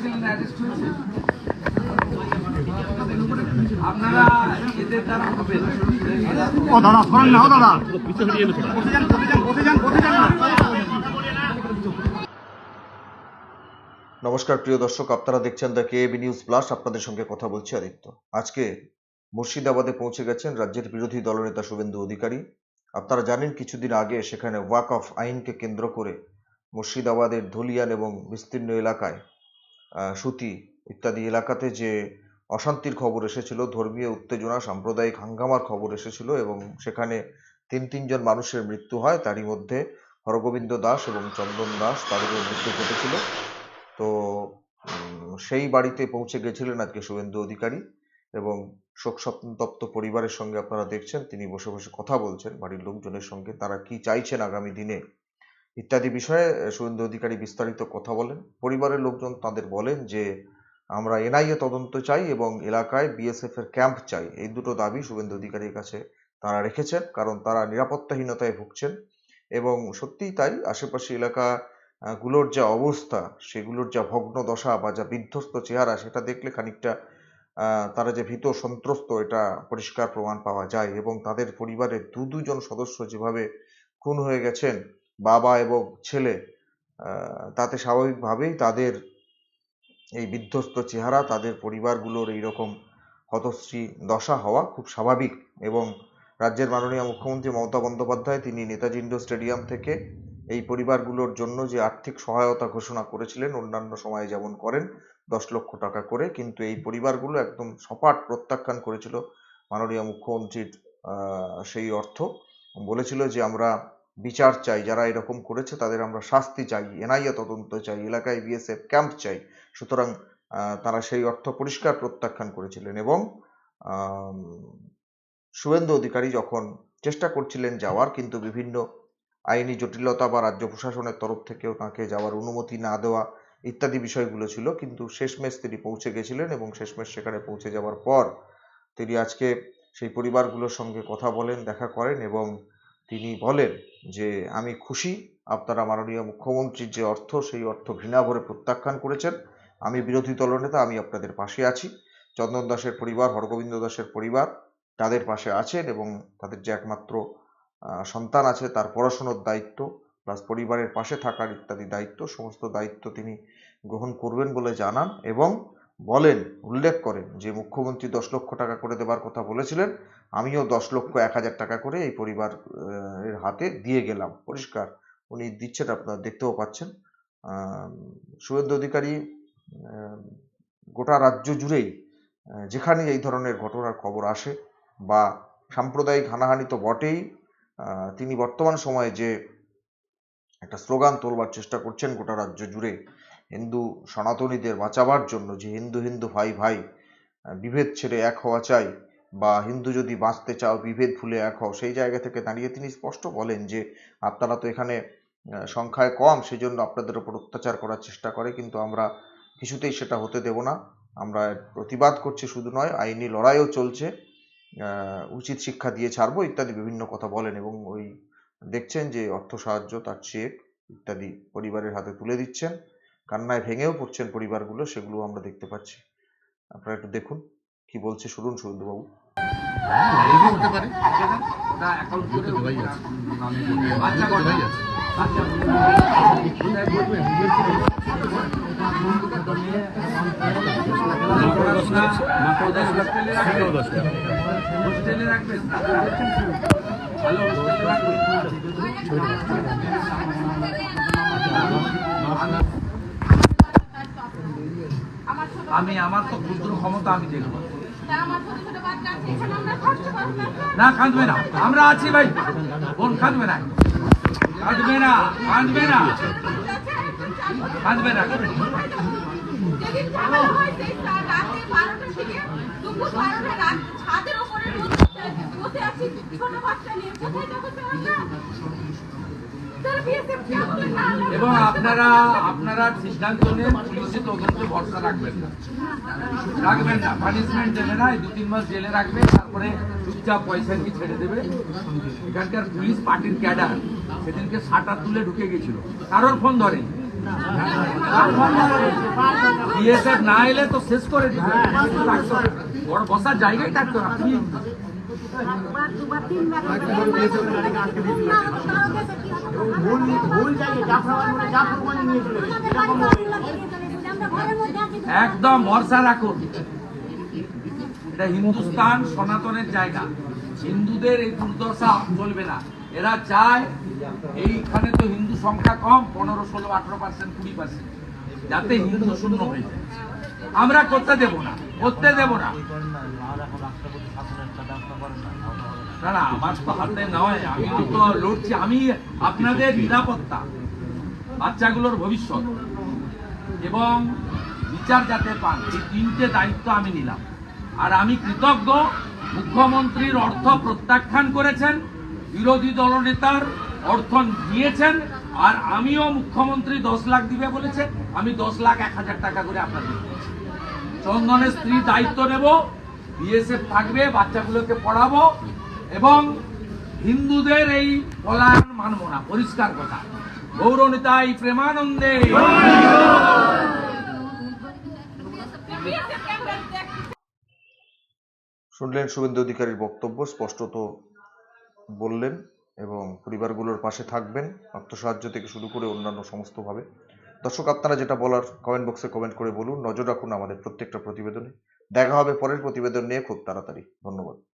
করেছিলেন অ্যারেস্ট হয়েছে আপনারা এদের দ্বারা হবে। ও দাদা সরেন না ও দাদা। বসে যান বসে যান বসে যান বসে যান নমস্কার প্রিয় দর্শক আপনারা দেখছেন দ্য কেএবি নিউজ প্লাস আপনাদের সঙ্গে কথা বলছি আদিত্য। আজকে মুর্শিদাবাদে পৌঁছে গেছেন রাজ্যের বিরোধী দলনেতা শুভেন্দু অধিকারী। আপনারা জানেন কিছুদিন আগে সেখানে ওয়াক অফ আইনকে কেন্দ্র করে মুর্শিদাবাদের ধুলিয়ান এবং বিস্তীর্ণ এলাকায় সুতি ইত্যাদি এলাকাতে যে অশান্তির খবর এসেছিল, ধর্মীয় উত্তেজনা, সাম্প্রদায়িক হাঙ্গামার খবর এসেছিল এবং সেখানে তিন, তিনজন মানুষের মৃত্যু হয়, তারই মধ্যে হরগোবিন্দ দাস এবং চন্দন দাস তাদেরও মৃত্যু ঘটেছিল। তো সেই বাড়িতে পৌঁছে গেছিলেন আজকে শুভেন্দু অধিকারী এবং শোক সন্তপ্ত পরিবারের সঙ্গে আপনারা দেখছেন, তিনি বসে বসে কথা বলছেন, বাড়ির লোকজনের সঙ্গে, তারা কি চাইছেন আগামী দিনে? ইত্যাদি বিষয়ে শুভেন্দু অধিকারী বিস্তারিত কথা বলেন। পরিবারের লোকজন তাদের বলেন যে, আমরা এনআইএ তদন্ত চাই এবং এলাকায় বিএসএফ এর ক্যাম্প চাই। এই দুটো দাবি শুভেন্দু অধিকারীর কাছে তারা রেখেছেন, কারণ তারা নিরাপত্তাহীনতায় ভুগছেন এবং সত্যিই তাই আশেপাশে এলাকা গুলোর যা অবস্থা, সেগুলোর যা ভগ্ন দশা বা যা বিধ্বস্ত চেহারা, সেটা দেখলে খানিকটা তারা যে ভীত সন্ত্রস্ত, এটা পরিষ্কার প্রমাণ পাওয়া যায় এবং তাদের পরিবারের দু দুজন সদস্য যেভাবে খুন হয়ে গেছেন বাবা এবং ছেলে তাতে স্বাভাবিকভাবেই তাদের এই বিধ্বস্ত চেহারা, তাদের পরিবারগুলোর এইরকম হতশ্রী দশা হওয়া খুব স্বাভাবিক এবং রাজ্যের মাননীয় মুখ্যমন্ত্রী মমতা বন্দ্যোপাধ্যায় তিনি নেতাজি ইন্ডোর স্টেডিয়াম থেকে এই পরিবারগুলোর জন্য যে আর্থিক সহায়তা ঘোষণা করেছিলেন, অন্যান্য সময়ে যেমন করেন, দশ লক্ষ টাকা করে, কিন্তু এই পরিবারগুলো একদম সপাট প্রত্যাখ্যান করেছিল মাননীয় মুখ্যমন্ত্রীর সেই অর্থ। বলেছিল যে আমরা বিচার চাই, যারা এরকম করেছে তাদের আমরা শাস্তি চাই, এনআইএ তদন্ত চাই, এলাকায় বিএসএফ ক্যাম্প চাই। সুতরাং তারা সেই অর্থ পরিষ্কার প্রত্যাখ্যান করেছিলেন এবং শুভেন্দু অধিকারী যখন চেষ্টা করছিলেন যাওয়ার, কিন্তু বিভিন্ন আইনি জটিলতা বা রাজ্য প্রশাসনের তরফ থেকেও তাকে যাওয়ার অনুমতি না দেওয়া ইত্যাদি বিষয়গুলো ছিল, কিন্তু শেষমেশ তিনি পৌঁছে গেছিলেন এবং শেষমেশ সেখানে পৌঁছে যাওয়ার পর তিনি আজকে সেই পরিবারগুলোর সঙ্গে কথা বলেন, দেখা করেন এবং তিনি বলেন যে, আমি খুশি, আপনারা মাননীয় মুখ্যমন্ত্রীর যে অর্থ, সেই অর্থ ঘৃণা ভরে প্রত্যাখ্যান করেছেন। আমি বিরোধী দলনেতা আমি আপনাদের পাশে আছি। চন্দন দাসের পরিবার, হরগোবিন্দ দাসের পরিবার তাদের পাশে আছেন এবং তাদের যে একমাত্র সন্তান আছে, তার পড়াশোনার দায়িত্ব প্লাস পরিবারের পাশে থাকার ইত্যাদি দায়িত্ব, সমস্ত দায়িত্ব তিনি গ্রহণ করবেন বলে জানান এবং বলেন, উল্লেখ করেন যে মুখ্যমন্ত্রী দশ লক্ষ টাকা করে দেবার কথা বলেছিলেন, আমিও দশ লক্ষ এক হাজার টাকা করে এই পরিবার এর হাতে দিয়ে গেলাম। পরিষ্কার। উনি দিচ্ছেন, আপনারা দেখতেও পাচ্ছেন। শুভেন্দু অধিকারী গোটা রাজ্য জুড়েই যেখানে এই ধরনের ঘটনার খবর আসে বা সাম্প্রদায়িক হানাহানি তো বটেই তিনি বর্তমান সময়ে যে একটা স্লোগান তোলবার চেষ্টা করছেন গোটা রাজ্য জুড়ে হিন্দু সনাতনীদের বাঁচাবার জন্য যে হিন্দু হিন্দু ভাই ভাই বিভেদ ছেড়ে এক হওয়া চাই বা হিন্দু যদি বাঁচতে চাও, বিভেদ ভুলে এক হও, সেই জায়গা থেকে দাঁড়িয়ে তিনি স্পষ্ট বলেন যে আপনারা তো এখানে সংখ্যায় কম সেই জন্য আপনাদের উপর অত্যাচার করার চেষ্টা করে, কিন্তু আমরা কিছুতেই সেটা হতে দেব না। আমরা প্রতিবাদ করছি শুধু নয়, আইনি লড়াইও চলছে উচিত শিক্ষা দিয়ে ছাড়বো, ইত্যাদি বিভিন্ন কথা বলেন এবং ওই দেখছেন যে অর্থ সাহায্য তার চেক ইত্যাদি পরিবারের হাতে তুলে দিচ্ছেন। কান্নায় ভেঙেও পড়ছেন পরিবারগুলো সেগুলো আমরা দেখতে পাচ্ছি আপনারা একটু দেখুন, কি বলছে, শুনুন সুরেন্দ্রবাবু রাখবেন? রাখবেন আমার ছোট আমি আমার তো ক্ষুদ্র ক্ষমতা আমি দেখব। না। কাঁদবে না। আমরা আছি ভাই। বোন কাঁদবে না। কাঁদবে না কাঁদবে না। কাঁদবে না। ছাদের রোদ বসে আছি ছোট বাচ্চা নিয়ে। কোথায় যাব আমরা এবং আপনারা আপনারা সিদ্ধান্ত নিয়ে তদন্তে ভরসা রাখবেন না। রাখবেন না। পানিশমেন্ট দেবে না দু তিন মাস জেলে রাখবে, তারপরে চুপচাপ পয়সা কি ছেড়ে দেবে। এখানকার পুলিশ পার্টির ক্যাডার, সেদিনকে সাটা তুলে ঢুকে গেছিল। কারোর ফোন ধরেনি। বিএসএফ না এলে তো শেষ করে দিবে। বসার জায়গায় থাকতো না। একদম ভরসা রাখুন। এটা হিন্দুস্তান সনাতনের জায়গা। হিন্দুদের এই দুর্দশা চলবে না। এরা চায়, এইখানে তো হিন্দু সংখ্যা কম, পনেরো, ষোলো, আঠারো পার্সেন্ট কুড়ি পার্সেন্ট যাতে হিন্দু শূন্য হয়ে যায়। আমরা করতে দেব না, করতে দেব না। না না আমার হাতে নয়, আমি তো লড়ছি, আমি আপনাদের নিরাপত্তা, বাচ্চাগুলোর ভবিষ্যৎ। এবং বিচার যাতে পান, এই তিনটে দায়িত্ব আমি নিলাম। আর আমি কৃতজ্ঞ, মুখ্যমন্ত্রীর অর্থ প্রত্যাখ্যান করেছেন, বিরোধী দলনেতার অর্থ দিয়েছেন, আর আমিও মুখ্যমন্ত্রী দশ লাখ দিবে বলেছে, আমি দশ লাখ এক হাজার টাকা করে আপনাদের চন্দনের স্ত্রী দায়িত্ব নেব, বিএসএফ থাকবে, বাচ্চাগুলোকে পড়াবো এবং হিন্দুদের এই পলায়ন মানব না পরিষ্কার কথা। গৌরনিতাই প্রেমানন্দে। শুনলেন শুভেন্দু অধিকারীর বক্তব্য, স্পষ্টত বললেন এবং পরিবারগুলোর পাশে থাকবেন, আত্মসাহায্য থেকে শুরু করে অন্যান্য সমস্তভাবে। দর্শক, আপনারা যেটা বলার কমেন্ট বক্সে কমেন্ট করে বলুন। নজর রাখুন আমাদের প্রত্যেকটা প্রতিবেদনে। দেখা হবে পরের প্রতিবেদন নিয়ে খুব তাড়াতাড়ি। ধন্যবাদ।